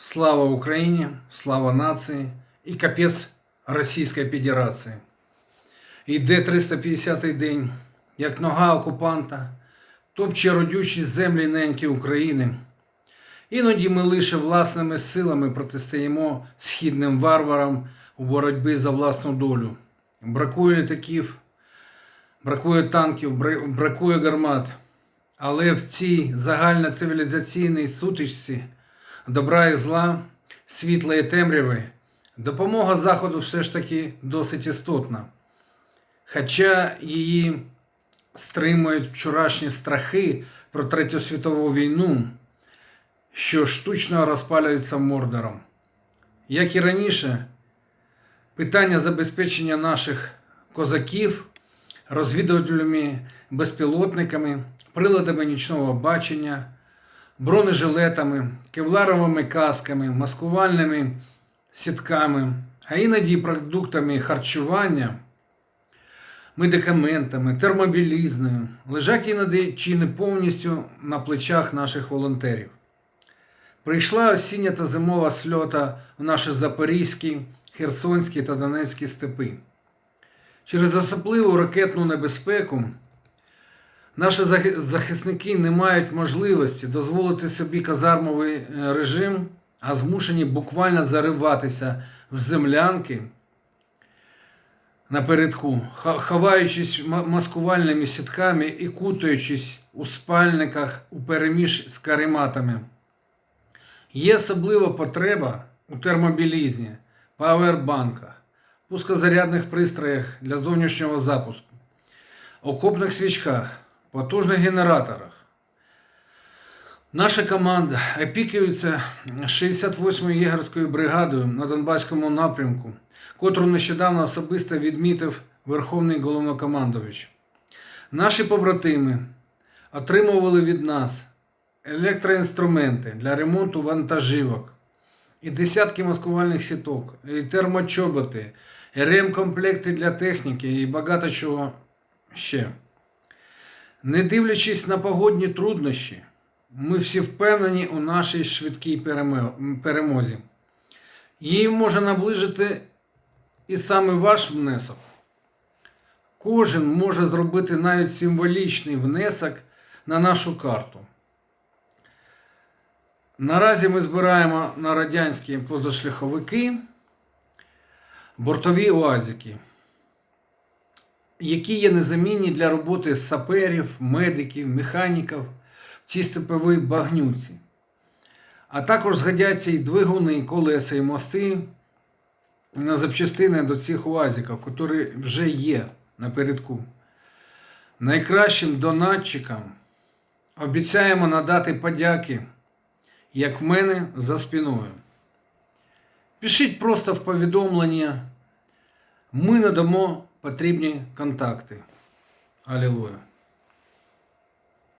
Слава Україні, слава нації і капець Російської Федерації. Йде 350-й день, як нога окупанта, топче родючі землі неньки України. Іноді ми лише власними силами протистоїмо східним варварам у боротьбі за власну долю. Бракує літаків, бракує танків, бракує гармат. Але в цій загальноцивілізаційній сутичці добра і зла, світла і темряви, допомога Заходу все ж таки досить істотна. Хоча її стримують вчорашні страхи про Третю світову війну, що штучно розпалюється мордором. Як і раніше, питання забезпечення наших козаків розвідувальними безпілотниками, приладами нічного бачення, бронежилетами, кевларовими касками, маскувальними сітками, а іноді продуктами харчування, медикаментами, термобілізною лежать іноді чи не повністю на плечах наших волонтерів. Прийшла осіння та зимова сльота в наші Запорізькі, Херсонські та Донецькі степи. Через особливу ракетну небезпеку наші захисники не мають можливості дозволити собі казармовий е, режим, а змушені буквально зариватися в землянки напередку, ховаючись маскувальними сітками і кутаючись у спальниках у переміж з карематами. Є особлива потреба у термобілізні, павербанках, пускозарядних пристроях для зовнішнього запуску, окопних свічках, потужних генераторах. Наша команда опікується 68-ю єгерською бригадою на Донбаському напрямку, котру нещодавно особисто відмітив Верховний головнокомандувач. Наші побратими отримували від нас електроінструменти для ремонту вантажівок, і десятки маскувальних сіток, і термочоботи, і ремкомплекти для техніки, і багато чого ще. Не дивлячись на погодні труднощі, ми всі впевнені у нашій швидкій перемозі. Її може наближити і саме ваш внесок. Кожен може зробити навіть символічний внесок на нашу карту. Наразі ми збираємо на радянські позашляховики бортові уазики, які є незамінні для роботи саперів, медиків, механіків в цій степовій багнюці. А також згодяться і двигуни, і колеса, і мости на запчастини до цих уазиків, які вже є напередку. Найкращим донатчикам обіцяємо надати подяки як в мене за спиною. Пишіть просто в повідомлення. Ми надамо потрібні контакти. Алілуя.